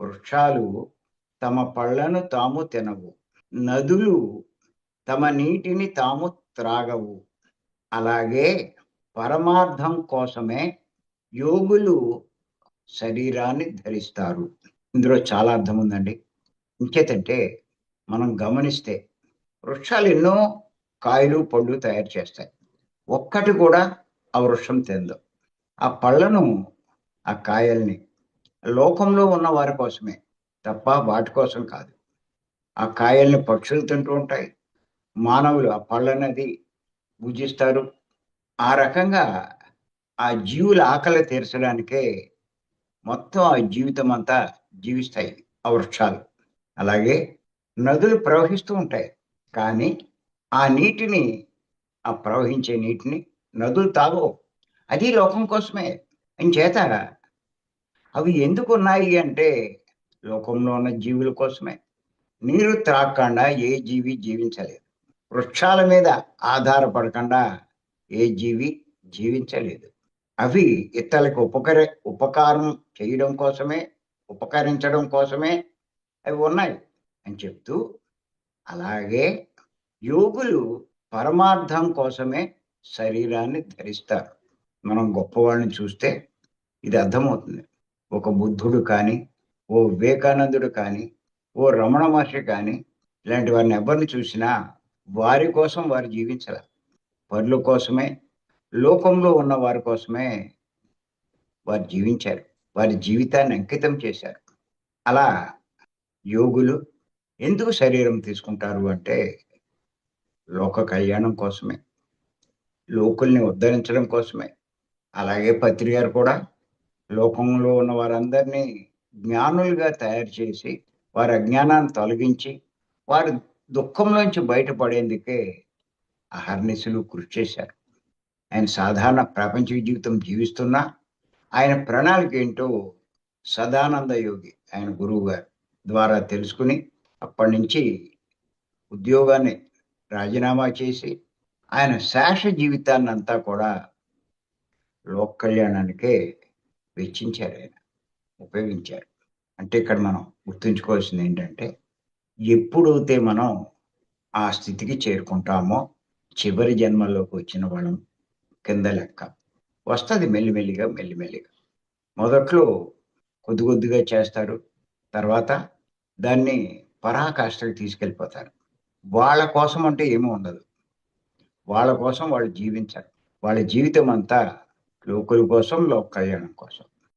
వృక్షాలు తమ పళ్ళను తాము తినవు నదులు తమ నీటిని తాము త్రాగవు. అలాగే పరమార్థం కోసమే యోగులు శరీరాన్ని ధరిస్తారు. ఇందులో చాలా అర్థం ఉందండి. ఇంకేతంటే మనం గమనిస్తే వృక్షాలు ఎన్నో కాయలు పళ్ళు తయారు చేస్తాయి. ఒక్కటి కూడా ఆ వృక్షం తిందు ఆ పళ్ళను ఆ కాయల్ని లోకంలో ఉన్న వారి కోసమే తప్ప వాటి కోసం కాదు. ఆ కాయల్ని పక్షులు తింటూ ఉంటాయి. మానవులు ఆ పళ్ళనది భుజిస్తారు. ఆ రకంగా ఆ జీవుల ఆకలి తీర్చడానికే మొత్తం ఆ జీవితం అంతా జీవిస్తాయి ఆ వృక్షాలు. అలాగే నదులు ప్రవహిస్తూ ఉంటాయి. కానీ ఆ నీటిని ఆ ప్రవహించే నీటిని నదులు తాగవు. అది లోకం కోసమే. చేత అవి ఎందుకు ఉన్నాయి అంటే లోకంలో ఉన్న జీవుల కోసమే. నీరు త్రాగకుండా ఏ జీవి జీవించలేదు. వృక్షాల మీద ఆధారపడకుండా ఏ జీవి జీవించలేదు. అవి ఇతరులకు ఉపకర ఉపకారం చేయడం కోసమే ఉపకరించడం కోసమే అవి ఉన్నాయి అని చెప్తూ అలాగే యోగులు పరమార్థం కోసమే శరీరాన్ని ధరిస్తారు. మనం గొప్పవాళ్ళని చూస్తే ఇది అర్థమవుతుంది. ఒక బుద్ధుడు కానీ ఓ వివేకానందుడు కానీ ఓ రమణ మహర్షి కానీ ఇలాంటి వారిని ఎవరిని చూసినా వారి కోసం వారు జీవించాల. పరుల కోసమే లోకంలో ఉన్న వారి కోసమే వారు జీవించారు. వారి జీవితాన్ని అంకితం చేశారు. అలా యోగులు ఎందుకు శరీరం తీసుకుంటారు అంటే లోక కళ్యాణం కోసమే లోకుల్ని ఉద్ధరించడం కోసమే. అలాగే పత్రి గారు కూడా లోకంలో ఉన్న వారందరినీ జ్ఞానులుగా తయారు చేసి వారి అజ్ఞానాన్ని తొలగించి వారి దుఃఖంలోంచి బయటపడేందుకే అహర్నిశలు కృషి చేశారు. ఆయన సాధారణ ప్రపంచ జీవితం జీవిస్తున్నా ఆయన ప్రణాళిక ఏంటో సదానంద యోగి ఆయన గురువు గారు ద్వారా తెలుసుకుని అప్పటి నుంచి ఉద్యోగాన్ని రాజీనామా చేసి ఆయన శేష జీవితాన్ని అంతా కూడా లోక్ కళ్యాణానికే వెచ్చించారు. ఆయన ఉపయోగించారు. అంటే ఇక్కడ మనం గుర్తుంచుకోవాల్సింది ఏంటంటే ఎప్పుడైతే మనం ఆ స్థితికి చేరుకుంటామో చివరి జన్మల్లోకి వచ్చిన వాళ్ళం కింద లెక్క వస్తుంది మెల్లిమెల్లిగా మెల్లిమెల్లిగా. మొదట్లో కొద్ది కొద్దిగా చేస్తారు తర్వాత దాన్ని పరాకాష్ఠకి తీసుకెళ్ళిపోతారు. వాళ్ళ కోసం అంటే ఏమీ ఉండదు. వాళ్ళ కోసం వాళ్ళు జీవించారు. వాళ్ళ జీవితం అంతా లోకుల కోసం లోక కళ్యాణం కోసం